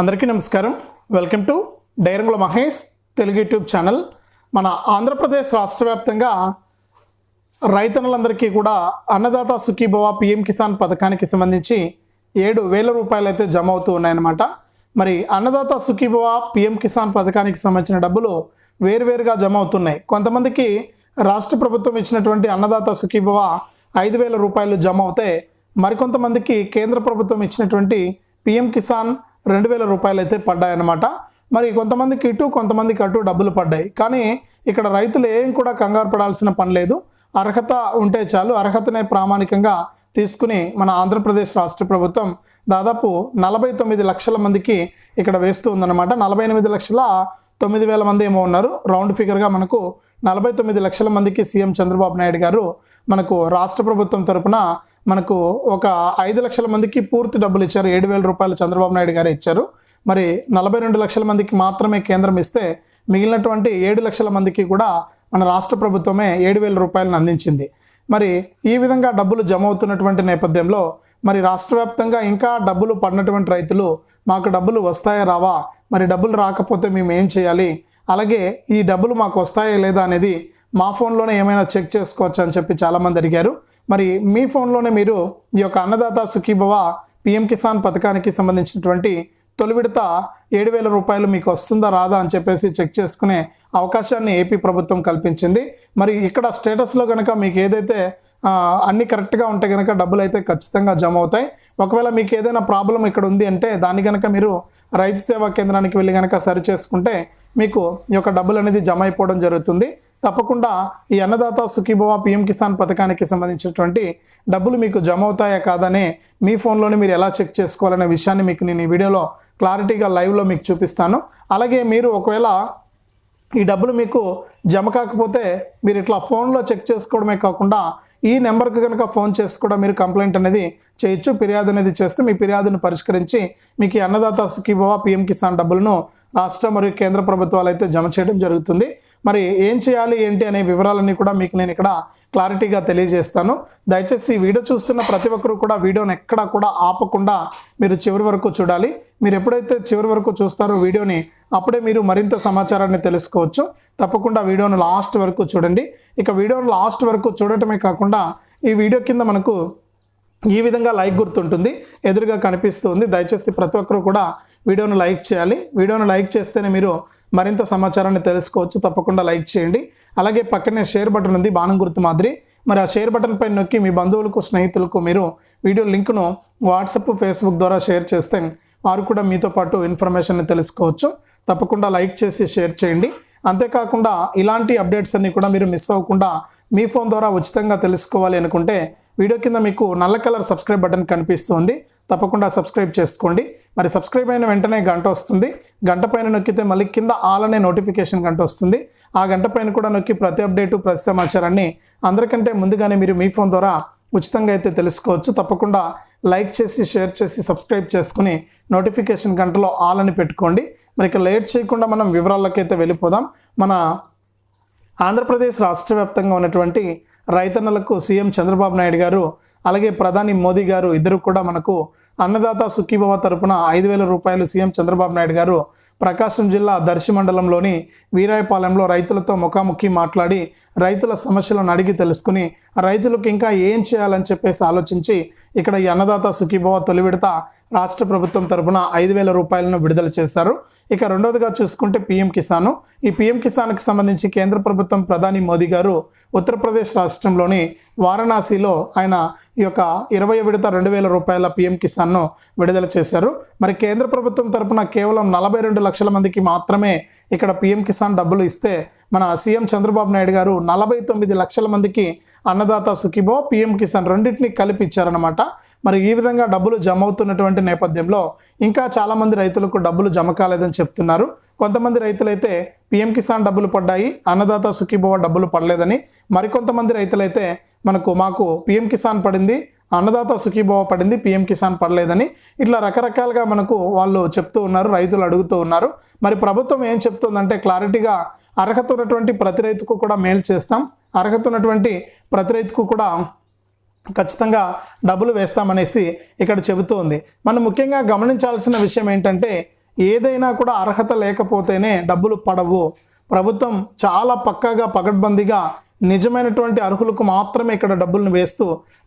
అందరికీ నమస్కారం. Welcome to డైరంగుల మహేష్ తెలుగు యూట్యూబ్ ఛానల్. మన ఆంధ్రప్రదేశ్ రాష్ట్ర వ్యాప్తంగా రైతన్నులందరికీ కూడా అన్నదాత సుఖీభవ పిఎం కిసాన్ పథకానికి సంబంధించి ఏడు వేల రూపాయలు అయితే జమ అవుతూ ఉన్నాయన్నమాట. మరి అన్నదాత సుఖీభవ పిఎం కిసాన్ పథకానికి సంబంధించిన డబ్బులు వేరువేరుగా జమ అవుతున్నాయి. కొంతమందికి రాష్ట్ర ప్రభుత్వం ఇచ్చినటువంటి అన్నదాత సుఖీభవ ఐదు వేల రూపాయలు జమ అవుతే మరికొంతమందికి కేంద్ర ప్రభుత్వం ఇచ్చినటువంటి పిఎం కిసాన్ రెండు వేల రూపాయలు అయితే పడ్డాయన్నమాట. మరి కొంతమందికి ఇటు కొంతమందికి అటు డబ్బులు పడ్డాయి. కానీ ఇక్కడ రైతులు ఏం కూడా కంగారు పడాల్సిన పని లేదు. అర్హత ఉంటే చాలు. అర్హతనే ప్రామాణికంగా తీసుకుని మన ఆంధ్రప్రదేశ్ రాష్ట్ర ప్రభుత్వం దాదాపు నలభై తొమ్మిది లక్షల మందికి ఇక్కడ వేస్తూ ఉందన్నమాట. నలభై ఎనిమిది లక్షల తొమ్మిది వేల మంది ఏమో ఉన్నారు. రౌండ్ ఫిగర్గా మనకు నలభై తొమ్మిది లక్షల మందికి సీఎం చంద్రబాబు నాయుడు గారు మనకు రాష్ట్ర ప్రభుత్వం తరపున మనకు ఒక ఐదు లక్షల మందికి పూర్తి డబ్బులు ఇచ్చారు. ఏడు వేల రూపాయలు చంద్రబాబు నాయుడు గారు ఇచ్చారు. మరి నలభై రెండు లక్షల మందికి మాత్రమే కేంద్రం ఇస్తే మిగిలినటువంటి ఏడు లక్షల మందికి కూడా మన రాష్ట్ర ప్రభుత్వమే ఏడు వేల రూపాయలను అందించింది. మరి ఈ విధంగా డబ్బులు జమ అవుతున్నటువంటి నేపథ్యంలో మరి రాష్ట్ర వ్యాప్తంగా ఇంకా డబ్బులు పడినటువంటి రైతులు మాకు డబ్బులు వస్తాయా రావా? మరి డబ్బులు రాకపోతే మేము ఏం చేయాలి? అలాగే ఈ డబ్బులు మాకు వస్తాయా లేదా అనేది మా ఫోన్లోనే ఏమైనా చెక్ చేసుకోవచ్చు అని చెప్పి చాలామంది అడిగారు. మరి మీ ఫోన్లోనే మీరు ఈ యొక్క అన్నదాత సుఖీభవ పిఎం కిసాన్ పథకానికి సంబంధించినటువంటి తొలి విడత ఏడు వేల రూపాయలు మీకు వస్తుందా రాదా అని చెప్పేసి చెక్ చేసుకునే అవకాశాన్ని ఏపీ ప్రభుత్వం కల్పించింది. మరి ఇక్కడ స్టేటస్లో కనుక మీకు ఏదైతే అన్ని కరెక్ట్గా ఉంటే కనుక డబ్బులు అయితే ఖచ్చితంగా జమ అవుతాయి. ఒకవేళ మీకు ఏదైనా ప్రాబ్లం ఇక్కడ ఉంది అంటే దాన్ని కనుక మీరు రైతు సేవా కేంద్రానికి వెళ్ళి కనుక సరి చేసుకుంటే మీకు ఈ యొక్క డబ్బులు అనేది జమ అయిపోవడం జరుగుతుంది. తప్పకుండా ఈ అన్నదాత సుఖీభవ పిఎం కిసాన్ పథకానికి సంబంధించినటువంటి డబ్బులు మీకు జమ అవుతాయా కాదనే మీ ఫోన్లోనే మీరు ఎలా చెక్ చేసుకోవాలనే విషయాన్ని మీకు నేను ఈ వీడియోలో క్లారిటీగా లైవ్లో మీకు చూపిస్తాను. అలాగే మీరు ఒకవేళ ఈ డబ్బులు మీకు జమ కాకపోతే మీరు ఇట్లా ఫోన్లో చెక్ చేసుకోవడమే కాకుండా ఈ నెంబర్కి కనుక ఫోన్ చేసి కూడా మీరు కంప్లైంట్ అనేది చేయొచ్చు. ఫిర్యాదు అనేది చేస్తే మీ ఫిర్యాదును పరిష్కరించి మీకు అన్నదాత సుఖీభవ పిఎం కిసాన్ డబ్బులను రాష్ట్ర మరియు కేంద్ర ప్రభుత్వాలు అయితే జమ చేయడం జరుగుతుంది. మరి ఏం చేయాలి ఏంటి అనే వివరాలన్నీ కూడా మీకు నేను ఇక్కడ క్లారిటీగా తెలియజేస్తాను. దయచేసి ఈ వీడియో చూస్తున్న ప్రతి ఒక్కరు కూడా వీడియోని ఎక్కడా కూడా ఆపకుండా మీరు చివరి వరకు చూడాలి. మీరు ఎప్పుడైతే చివరి వరకు చూస్తారో వీడియోని అప్పుడే మీరు మరింత సమాచారాన్ని తెలుసుకోవచ్చు. తప్పకుండా వీడియోను లాస్ట్ వరకు చూడండి. ఇక వీడియోను లాస్ట్ వరకు చూడటమే కాకుండా ఈ వీడియో కింద మనకు ఈ విధంగా లైక్ గుర్తుంటుంది ఎదురుగా కనిపిస్తుంది దయచేసి ప్రతి ఒక్కరు కూడా వీడియోను లైక్ చేయాలి. వీడియోను లైక్ చేస్తేనే మీరు మరింత సమాచారాన్ని తెలుసుకోవచ్చు. తప్పకుండా లైక్ చేయండి. అలాగే పక్కనే షేర్ బటన్ ఉంది బాణం గుర్తు మాదిరి. మరి ఆ షేర్ బటన్ పైన నొక్కి మీ బంధువులకు స్నేహితులకు మీరు వీడియో లింకును వాట్సప్ ఫేస్బుక్ ద్వారా షేర్ చేస్తే వారు కూడా మీతో పాటు ఇన్ఫర్మేషన్ని తెలుసుకోవచ్చు. తప్పకుండా లైక్ చేసి షేర్ చేయండి. అంతేకాకుండా ఇలాంటి అప్డేట్స్ అన్నీ కూడా మీరు మిస్ అవ్వకుండా మీ ఫోన్ ద్వారా ఉచితంగా తెలుసుకోవాలి అనుకుంటే వీడియో కింద మీకు నల్ల కలర్ సబ్స్క్రైబ్ బటన్ కనిపిస్తుంది. తప్పకుండా సబ్స్క్రైబ్ చేసుకోండి. మరి సబ్స్క్రైబ్ అయిన వెంటనే గంట వస్తుంది. గంట పైన నొక్కితే మళ్ళీ కింద ఆల్ అనే నోటిఫికేషన్ గంట వస్తుంది. ఆ గంట పైన కూడా నొక్కి ప్రతి అప్డేటు ప్రతి సమాచారాన్ని అందరికంటే ముందుగానే మీరు మీ ఫోన్ ద్వారా ఉచితంగా అయితే తెలుసుకోవచ్చు. తప్పకుండా లైక్ చేసి షేర్ చేసి సబ్స్క్రైబ్ చేసుకుని నోటిఫికేషన్ గంటలో ఆల్ అని పెట్టుకోండి. మరి ఇక లేట్ చేయకుండా మనం వివరాల్లోకి అయితే వెళ్ళిపోదాం. మన ఆంధ్రప్రదేశ్ రాష్ట్ర వ్యాప్తంగా ఉన్నటువంటి రైతన్నలకు సీఎం చంద్రబాబు నాయుడు గారు అలాగే ప్రధాని మోదీ గారు ఇద్దరు కూడా మనకు అన్నదాత సుఖీభవ తరపున ఐదు వేల రూపాయలు సీఎం చంద్రబాబు నాయుడు గారు ప్రకాశం జిల్లా దర్శి మండలంలోని వీరాయపాలెంలో రైతులతో ముఖాముఖి మాట్లాడి రైతుల సమస్యలను అడిగి తెలుసుకుని రైతులకు ఇంకా ఏం చేయాలని చెప్పేసి ఆలోచించి ఇక్కడ ఈ అన్నదాత సుఖీభవ తొలి విడత రాష్ట్ర ప్రభుత్వం తరపున ఐదు వేల రూపాయలను విడుదల చేశారు. ఇక రెండవదిగా చూసుకుంటే పీఎం కిసాన్. ఈ పీఎం కిసాన్కి సంబంధించి కేంద్ర ప్రభుత్వం ప్రధాని మోదీ గారు ఉత్తరప్రదేశ్ రాష్ట్రంలోని వారణాసిలో ఆయన ఈ యొక్క ఇరవై విడత రెండు వేల రూపాయల పీఎం కిసాన్ను విడుదల చేశారు. మరి కేంద్ర ప్రభుత్వం తరపున కేవలం నలభై రెండు లక్షల మందికి మాత్రమే ఇక్కడ పీఎం కిసాన్ డబ్బులు ఇస్తే మన సీఎం చంద్రబాబు నాయుడు గారు నలభై తొమ్మిది లక్షల మందికి అన్నదాత సుఖిబో పీఎం కిసాన్ రెండింటిని కలిపి ఇచ్చారనమాట మరి ఈ విధంగా డబ్బులు జమ అవుతున్నటువంటి నేపథ్యంలో ఇంకా చాలామంది రైతులకు డబ్బులు జమ కాలేదని చెప్తున్నారు. కొంతమంది రైతులైతే పీఎం కిసాన్ డబ్బులు పడ్డాయి అన్నదాత సుఖీభవ డబ్బులు పడలేదని మరికొంతమంది రైతులైతే మనకు మాకు పీఎం కిసాన్ పడింది అన్నదాత సుఖీభవ పడింది పీఎం కిసాన్ పడలేదని ఇట్లా రకరకాలుగా మనకు వాళ్ళు చెప్తూ ఉన్నారు రైతులు అడుగుతూ ఉన్నారు. మరి ప్రభుత్వం ఏం చెప్తుందంటే క్లారిటీగా అర్హత ఉన్నటువంటి ప్రతి రైతుకు కూడా మేలు చేస్తాం అర్హత ఉన్నటువంటి ప్రతి రైతుకు కూడా ఖచ్చితంగా డబ్బులు వేస్తామనేసి ఇక్కడ చెబుతూ ఉంది. మనం ముఖ్యంగా గమనించాల్సిన విషయం ఏంటంటే ఏదైనా కూడా అర్హత లేకపోతేనే డబ్బులు పడవు. ప్రభుత్వం చాలా పక్కాగా పగడ్బందీగా నిజమైనటువంటి అర్హులకు మాత్రమే ఇక్కడ డబ్బులను వేస్తూ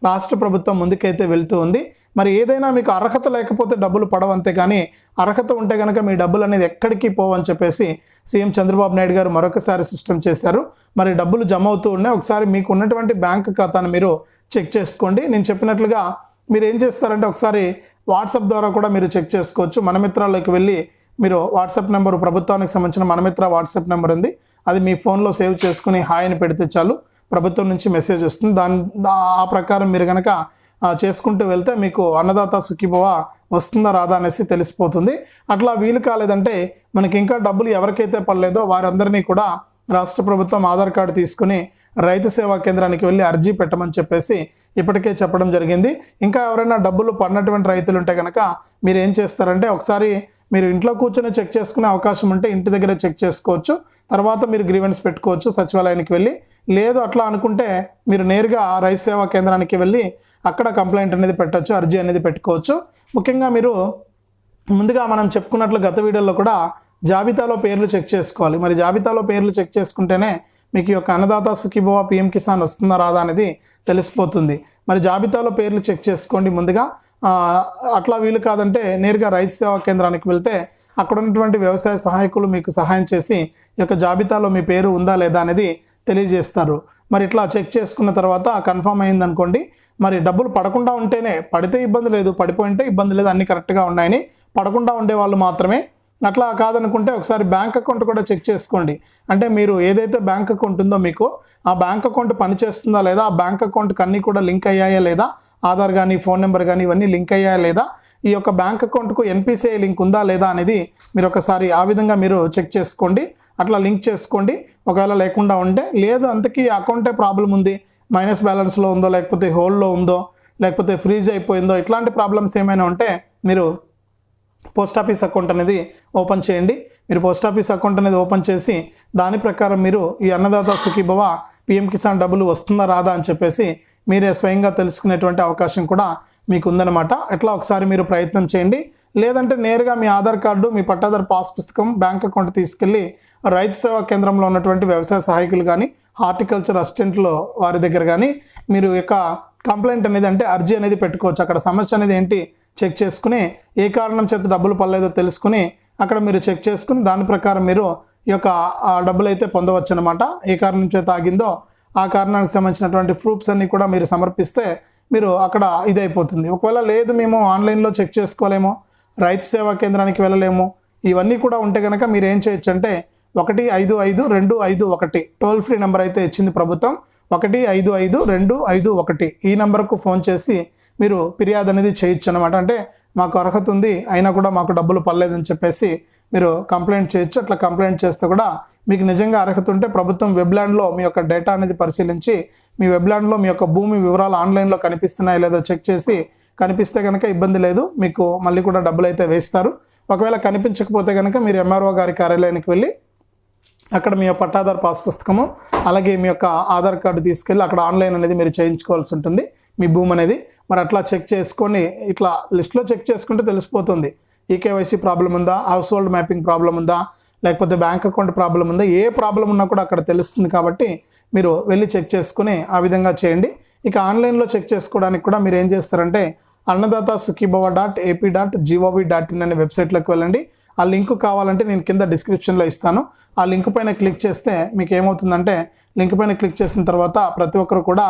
రాష్ట్ర ప్రభుత్వం ముందుకైతే వెళ్తూ ఉంది. మరి ఏదైనా మీకు అర్హత లేకపోతే డబ్బులు పడవంతే కానీ అర్హత ఉంటే కనుక మీ డబ్బులు అనేది ఎక్కడికి పోవని చెప్పేసి సీఎం చంద్రబాబు నాయుడు గారు మరొకసారి సిస్టమ్ చేశారు. మరి డబ్బులు జమ అవుతూ ఉన్నాయి. ఒకసారి మీకు ఉన్నటువంటి బ్యాంక్ ఖాతాను మీరు చెక్ చేసుకోండి. నేను చెప్పినట్లుగా మీరు ఏం చేస్తారంటే ఒకసారి వాట్సాప్ ద్వారా కూడా మీరు చెక్ చేసుకోవచ్చు. మన మిత్రాల్లోకి వెళ్ళి మీరు వాట్సాప్ నెంబరు ప్రభుత్వానికి సంబంధించిన మనమిత్ర వాట్సాప్ నెంబర్ ఉంది. అది మీ ఫోన్లో సేవ్ చేసుకుని హాయ్ అని పెడితే చాలు. ప్రభుత్వం నుంచి మెసేజ్ వస్తుంది. దాని ఆ ప్రకారం మీరు కనుక చేసుకుంటూ వెళ్తే మీకు అన్నదాత సుఖీభవ వస్తుందా రాదా అనేసి తెలిసిపోతుంది. అట్లా వీలు కాలేదంటే మనకి ఇంకా డబ్బులు ఎవరికైతే పడలేదో వారందరినీ కూడా రాష్ట్ర ప్రభుత్వం ఆధార్ కార్డు తీసుకుని రైతు సేవా కేంద్రానికి వెళ్ళి అర్జీ పెట్టమని చెప్పేసి ఇప్పటికే చెప్పడం జరిగింది. ఇంకా ఎవరైనా డబ్బులు పడినటువంటి రైతులు ఉంటే కనుక మీరు ఏం చేస్తారంటే ఒకసారి మీరు ఇంట్లో కూర్చొని చెక్ చేసుకునే అవకాశం ఉంటే ఇంటి దగ్గర చెక్ చేసుకోవచ్చు. తర్వాత మీరు గ్రీవెన్స్ పెట్టుకోవచ్చు సచివాలయానికి వెళ్ళి. లేదు అట్లా అనుకుంటే మీరు నేరుగా రైతు సేవా కేంద్రానికి వెళ్ళి అక్కడ కంప్లైంట్ అనేది పెట్టవచ్చు అర్జీ అనేది పెట్టుకోవచ్చు. ముఖ్యంగా మీరు ముందుగా మనం చెప్పుకున్నట్లు గత వీడియోలో కూడా జాబితాలో పేర్లు చెక్ చేసుకోవాలి. మరి జాబితాలో పేర్లు చెక్ చేసుకుంటేనే మీకు ఈ యొక్క అన్నదాత సుఖీభవ పిఎం కిసాన్ వస్తుందా రాదా అనేది తెలిసిపోతుంది. మరి జాబితాలో పేర్లు చెక్ చేసుకోండి ముందుగా. అట్లా వీలు కాదంటే నేరుగా రైతు సేవా కేంద్రానికి వెళ్తే అక్కడ ఉన్నటువంటి వ్యవసాయ సహాయకులు మీకు సహాయం చేసి ఈ యొక్క జాబితాలో మీ పేరు ఉందా లేదా అనేది తెలియజేస్తారు. మరి ఇట్లా చెక్ చేసుకున్న తర్వాత కన్ఫర్మ్ అయింది అనుకోండి మరి డబ్బులు పడకుండా ఉంటేనే పడితే ఇబ్బంది లేదు పడిపోయింటే ఇబ్బంది లేదు అన్ని కరెక్ట్గా ఉన్నాయని పడకుండా ఉండే వాళ్ళు మాత్రమే. అట్లా కాదనుకుంటే ఒకసారి బ్యాంక్ అకౌంట్ కూడా చెక్ చేసుకోండి. అంటే మీరు ఏదైతే బ్యాంక్ అకౌంట్ ఉందో మీకు ఆ బ్యాంక్ అకౌంట్ పనిచేస్తుందా లేదా ఆ బ్యాంక్ అకౌంట్కి అన్నీ కూడా లింక్ అయ్యాయా లేదా ఆధార్ కానీ ఫోన్ నెంబర్ కానీ ఇవన్నీ లింక్ అయ్యాయా లేదా? ఈ యొక్క బ్యాంక్ అకౌంట్కు ఎన్పిసిఐ లింక్ ఉందా లేదా అనేది మీరు ఒకసారి ఆ విధంగా మీరు చెక్ చేసుకోండి. అట్లా లింక్ చేసుకోండి. ఒకవేళ లేకుండా ఉంటే లేదు అంతకీ అకౌంటే ప్రాబ్లం ఉంది. మైనస్ బ్యాలెన్స్లో ఉందో లేకపోతే హోల్డ్లో ఉందో లేకపోతే ఫ్రీజ్ అయిపోయిందో ఇట్లాంటి ప్రాబ్లమ్స్ ఏమైనా ఉంటే మీరు పోస్ట్ ఆఫీస్ అకౌంట్ అనేది ఓపెన్ చేయండి. మీరు పోస్ట్ ఆఫీస్ అకౌంట్ అనేది ఓపెన్ చేసి దాని ప్రకారం మీరు ఈ అన్నదాత సుఖీభవ పిఎం కిసాన్ డబ్బులు వస్తుందా రాదా అని చెప్పేసి మీరే స్వయంగా తెలుసుకునేటువంటి అవకాశం కూడా మీకు ఉందన్నమాట ఎట్లా ఒకసారి మీరు ప్రయత్నం చేయండి. లేదంటే నేరుగా మీ ఆధార్ కార్డు మీ పట్టాదారు పాస్ పుస్తకం బ్యాంక్ అకౌంట్ తీసుకెళ్ళి రైతు సేవా కేంద్రంలో ఉన్నటువంటి వ్యవసాయ సహాయకులు కానీ హార్టికల్చర్ అసిస్టెంట్లు వారి దగ్గర కానీ మీరు యొక్క కంప్లైంట్ అనేది అంటే అర్జీ అనేది పెట్టుకోవచ్చు. అక్కడ సమస్య అనేది ఏంటి చెక్ చేసుకుని ఏ కారణం చేత డబ్బులు పడలేదో తెలుసుకుని అక్కడ మీరు చెక్ చేసుకుని దాని ప్రకారం మీరు ఈ యొక్క డబ్బులు అయితే పొందవచ్చు అనమాట ఏ కారణం చేత ఆగిందో ఆ కారణానికి సంబంధించినటువంటి ప్రూఫ్స్ అన్నీ కూడా మీరు సమర్పిస్తే మీరు అక్కడ ఇది అయిపోతుంది ఒకవేళ లేదు మేము ఆన్లైన్లో చెక్ చేసుకోలేము రైతు సేవా కేంద్రానికి వెళ్ళలేము ఇవన్నీ కూడా ఉంటే కనుక మీరు ఏం చేయొచ్చు అంటే ఒకటి ఐదు ఐదు రెండు ఐదు ఒకటి టోల్ ఫ్రీ నెంబర్ అయితే ఇచ్చింది ప్రభుత్వం ఒకటి ఐదు ఐదు రెండు ఐదు ఒకటి ఈ నెంబర్కు ఫోన్ చేసి మీరు ఫిర్యాదు అనేది చేయొచ్చు అనమాట అంటే మాకు అర్హత ఉంది అయినా కూడా మాకు డబ్బులు పడలేదని చెప్పేసి మీరు కంప్లైంట్ చేయొచ్చు. అట్లా కంప్లైంట్ చేస్తే కూడా మీకు నిజంగా అర్హత ఉంటే ప్రభుత్వం వెబ్లాండ్లో మీ యొక్క డేటా అనేది పరిశీలించి మీ వెబ్లాండ్లో మీ యొక్క భూమి వివరాలు ఆన్లైన్లో కనిపిస్తున్నాయో లేదో చెక్ చేసి కనిపిస్తే కనుక ఇబ్బంది లేదు మీకు మళ్ళీ కూడా డబ్బులు అయితే వేస్తారు. ఒకవేళ కనిపించకపోతే కనుక మీరు ఎంఆర్ఓ గారి కార్యాలయానికి వెళ్ళి అక్కడ మీ యొక్క పట్టాదారు పాస్ పుస్తకము అలాగే మీ యొక్క ఆధార్ కార్డు తీసుకెళ్ళి అక్కడ ఆన్లైన్ అనేది మీరు చేయించుకోవాల్సి ఉంటుంది. మీ భూమి అనేది మరి అట్లా చెక్ చేసుకొని ఇట్లా లిస్ట్లో చెక్ చేసుకుంటే తెలిసిపోతుంది. ఈకేవైసీ ప్రాబ్లం ఉందా? హౌస్ హోల్డ్ మ్యాపింగ్ ప్రాబ్లం ఉందా? లేకపోతే బ్యాంక్ అకౌంట్ ప్రాబ్లం ఉందా? ఏ ప్రాబ్లం ఉన్నా కూడా అక్కడ తెలుస్తుంది కాబట్టి మీరు వెళ్ళి చెక్ చేసుకుని ఆ విధంగా చేయండి. ఇక ఆన్లైన్లో చెక్ చేసుకోవడానికి కూడా మీరు ఏం చేస్తారంటే Annadata Sukhibhava dot AP dot G O V dot in అనే వెబ్సైట్లోకి వెళ్ళండి. ఆ లింక్ కావాలంటే నేను కింద డిస్క్రిప్షన్లో ఇస్తాను. ఆ లింక్ పైన క్లిక్ చేస్తే మీకు ఏమవుతుందంటే లింక్ పైన క్లిక్ చేసిన తర్వాత ప్రతి ఒక్కరు కూడా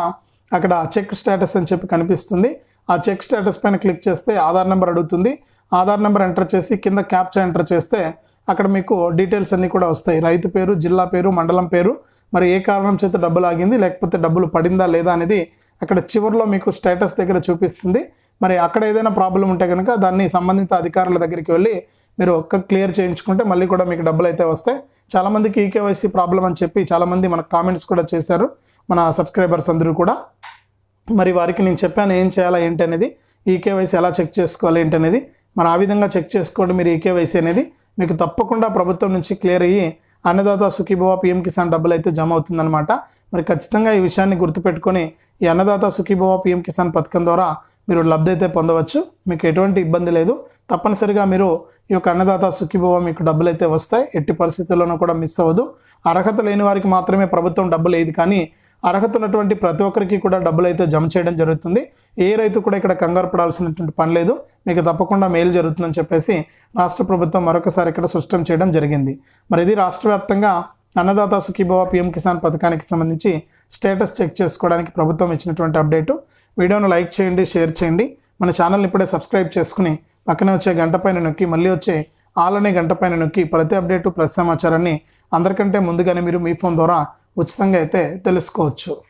అక్కడ చెక్ స్టేటస్ అని చెప్పి కనిపిస్తుంది. ఆ చెక్ స్టేటస్ పైన క్లిక్ చేస్తే ఆధార్ నెంబర్ అడుగుతుంది. ఆధార్ నెంబర్ ఎంటర్ చేసి కింద క్యాప్చా ఎంటర్ చేస్తే అక్కడ మీకు డీటెయిల్స్ అన్నీ కూడా వస్తాయి. రైతు పేరు జిల్లా పేరు మండలం పేరు మరి ఏ కారణం చేత డబ్బులు ఆగింది లేకపోతే డబ్బులు పడిందా లేదా అనేది అక్కడ చివరిలో మీకు స్టేటస్ దగ్గర చూపిస్తుంది. మరి అక్కడ ఏదైనా ప్రాబ్లం ఉంటే కనుక దాన్ని సంబంధిత అధికారుల దగ్గరికి వెళ్ళి మీరు ఒక్క క్లియర్ చేయించుకుంటే మళ్ళీ కూడా మీకు డబ్బులు అయితే వస్తాయి. చాలామందికి ఈకేవైసీ ప్రాబ్లం అని చెప్పి చాలామంది మనకు కామెంట్స్ కూడా చేశారు. మన సబ్స్క్రైబర్స్ అందరూ కూడా. మరి వారికి నేను చెప్పాను ఏం చేయాలా ఏంటి అనేది ఈకేవైసీ ఎలా చెక్ చేసుకోవాలి ఏంటి అనేది మరి ఆ విధంగా చెక్ చేసుకోండి మీరు ఈకేవైసీ అనేది. మీకు తప్పకుండా ప్రభుత్వం నుంచి క్లియర్ అయ్యి అన్నదాత సుఖీభవ పిఎం కిసాన్ డబ్బులు అయితే జమ అవుతుందన్నమాట. మరి ఖచ్చితంగా ఈ విషయాన్ని గుర్తుపెట్టుకొని ఈ అన్నదాత సుఖీభవ పిఎం కిసాన్ పథకం ద్వారా మీరు లబ్ధి అయితే పొందవచ్చు. మీకు ఎటువంటి ఇబ్బంది లేదు. తప్పనిసరిగా మీరు ఈ యొక్క అన్నదాత సుఖీభవ మీకు డబ్బులు అయితే వస్తాయి. ఎట్టి పరిస్థితుల్లోనూ కూడా మిస్ అవ్వదు. అర్హత లేని వారికి మాత్రమే ప్రభుత్వం డబ్బులు లేదు కానీ అర్హత ఉన్నటువంటి ప్రతి ఒక్కరికి కూడా డబ్బులు అయితే జమ చేయడం జరుగుతుంది. ఏ రైతు కూడా ఇక్కడ కంగారు పడాల్సినటువంటి పని లేదు. మీకు తప్పకుండా మేలు జరుగుతుందని చెప్పేసి రాష్ట్ర ప్రభుత్వం మరొకసారి ఇక్కడ స్పష్టం చేయడం జరిగింది. మరి ఇది రాష్ట్ర వ్యాప్తంగా అన్నదాత సుఖీభవ పిఎం కిసాన్ పథకానికి సంబంధించి స్టేటస్ చెక్ చేసుకోవడానికి ప్రభుత్వం ఇచ్చినటువంటి అప్డేటు. వీడియోను లైక్ చేయండి షేర్ చేయండి. మన ఛానల్ని ఇప్పుడే సబ్స్క్రైబ్ చేసుకుని పక్కనే వచ్చే గంట పైన నొక్కి మళ్ళీ వచ్చే ఆలనే గంట పైన నొక్కి ప్రతి అప్డేటు ప్రతి సమాచారాన్ని అందరికంటే ముందుగానే మీరు మీ ఫోన్ ద్వారా ఉచితంగా అయితే తెలుసుకోవచ్చు.